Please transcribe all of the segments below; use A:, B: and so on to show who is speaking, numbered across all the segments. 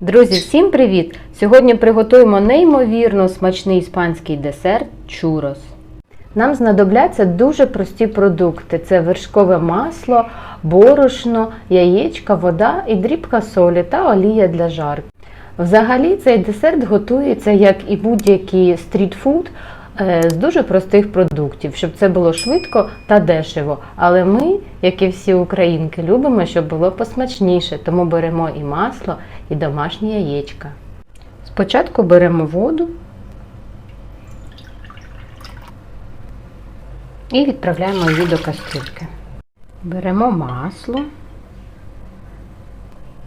A: Друзі, всім привіт! Сьогодні приготуємо неймовірно смачний іспанський десерт чурос. Нам знадобляться дуже прості продукти: це вершкове масло, борошно, яєчка, вода і дрібка солі та олія для жарки. Взагалі цей десерт готується як і будь-який стрітфуд з дуже простих продуктів, щоб це було швидко та дешево. Але ми, як і всі українки, любимо, щоб було посмачніше, тому беремо і масло, і домашні яєчка. Спочатку беремо воду і відправляємо її до кастрюльки. Беремо масло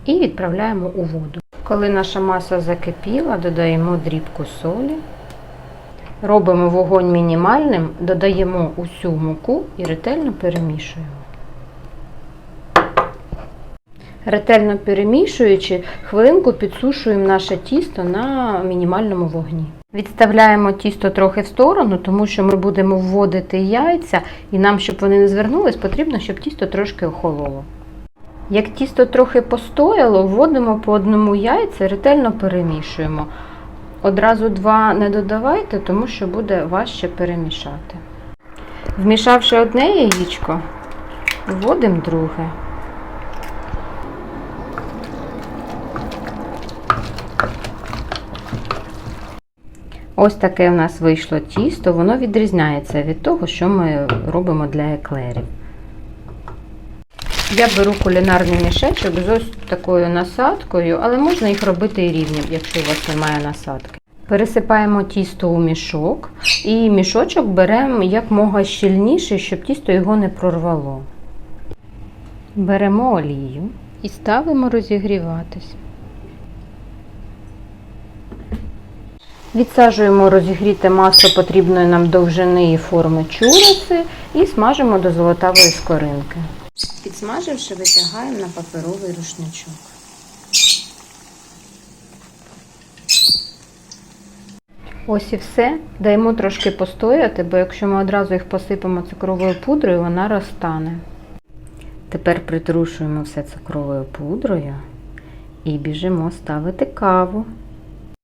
A: і відправляємо у воду. Коли наша маса закипіла, додаємо дрібку солі. Робимо вогонь мінімальним, додаємо усю муку і ретельно перемішуємо. Ретельно перемішуючи, хвилинку підсушуємо наше тісто на мінімальному вогні. Відставляємо тісто трохи в сторону, тому що ми будемо вводити яйця, і нам, щоб вони не звернулись, потрібно, щоб тісто трошки охололо. Як тісто трохи постояло, вводимо по одному яйця, ретельно перемішуємо. Одразу два не додавайте, тому що буде важче перемішати. Вмішавши одне яєчко, вводимо друге. Ось таке у нас вийшло тісто, воно відрізняється від того, що ми робимо для еклерів. Я беру кулінарний мішечок з ось такою насадкою, але можна їх робити і рівним, якщо у вас немає насадки. Пересипаємо тісто у мішок і мішочок беремо якмога щільніший, щоб тісто його не прорвало. Беремо олію і ставимо розігріватись. Відсаджуємо розігріте масло потрібної нам довжини і форми чуроси і смажимо до золотавої скоринки. Підсмаживши, витягаємо на паперовий рушничок. Ось і все. Даємо трошки постояти, бо якщо ми одразу їх посипемо цукровою пудрою, вона розтане. Тепер притрушуємо все цукровою пудрою і біжимо ставити каву.